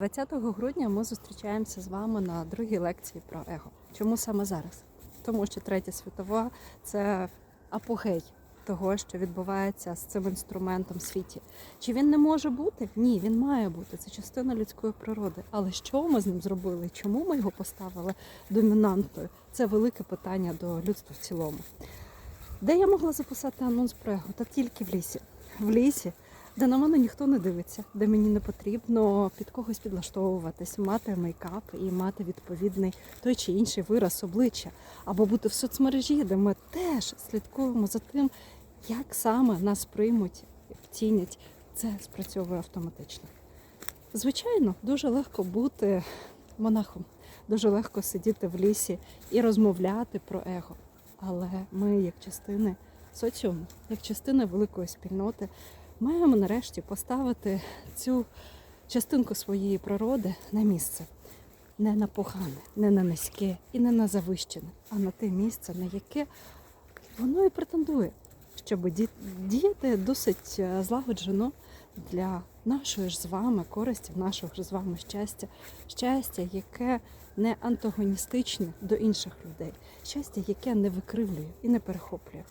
20 грудня ми зустрічаємося з вами на другій лекції про его. Чому саме зараз? Тому що третя світова це апогей того, що відбувається з цим інструментом в світі. Чи він не може бути? Ні, він має бути. Це частина людської природи. Але що ми з ним зробили? Чому ми його поставили домінантою? Це велике питання до людства в цілому. Де я могла записати анонс про его? Та тільки в лісі. В лісі, де на мене ніхто не дивиться, де мені не потрібно під когось підлаштовуватись, мати мейкап і мати відповідний той чи інший вираз обличчя, або бути в соцмережі, де ми теж слідкуємо за тим, як саме нас приймуть, вцінять. Це спрацьовує автоматично. Звичайно, дуже легко бути монахом, дуже легко сидіти в лісі і розмовляти про его. Але ми, як частини соціуму, як частини великої спільноти, маємо нарешті поставити цю частинку своєї природи на місце. Не на погане, не на низьке і не на завищене, а на те місце, на яке воно і претендує, щоб діяти досить е, злагоджено для нашої ж з вами користі, нашого ж з вами щастя, щастя, яке не антагоністичне до інших людей, щастя, яке не викривлює і не перехоплює.